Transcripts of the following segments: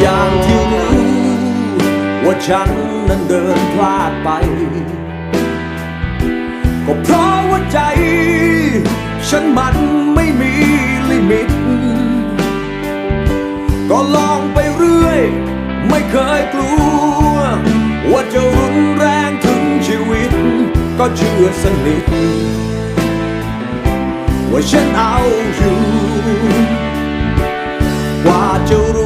อย่างที่รู้ว่าฉันนั้นเดินพลาดไป ก็เพราะว่าใจ ฉันมันไม่มีลิมิต ก็ลองไปเรื่อย ไม่เคยกลัว ว่าจะรุนแรงถึงชีวิต ก็เชื่อสนิท ว่าฉันเอาอยู่ ว่าจะรู้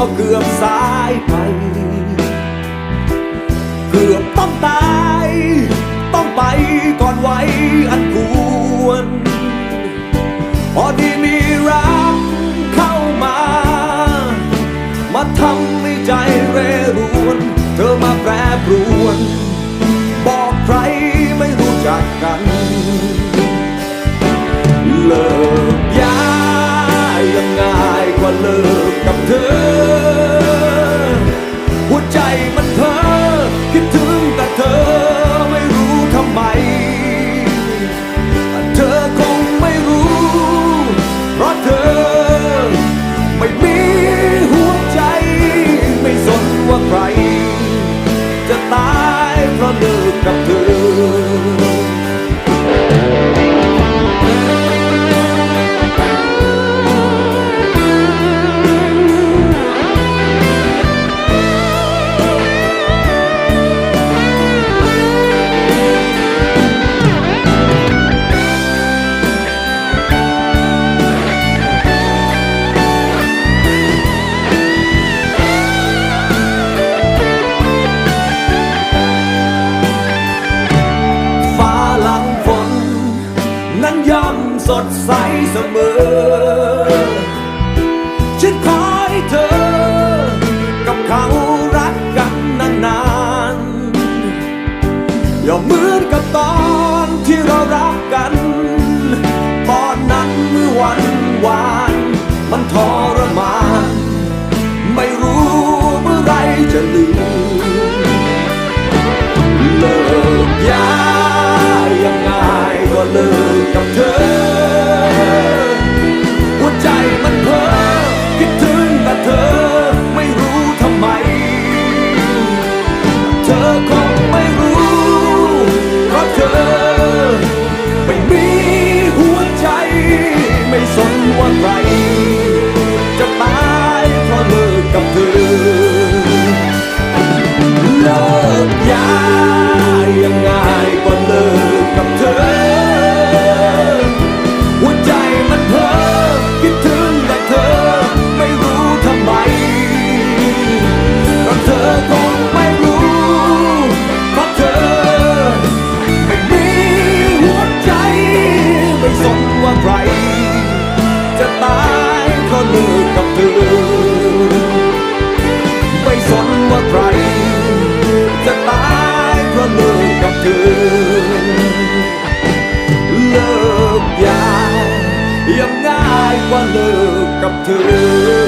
ก็เกือบสายไป เกือบต้องตาย ต้องไปก่อนไว้อันควรพอดีมีรักเข้ามา มาทำให้ใจเรรวน เธอมาแปรปรวน บอกใครไม่รู้จักกัน สดใสเสมอ ฉันขอให้เธอ กับเขารักกันนานๆอย่ามือ เลิกกับเธอเ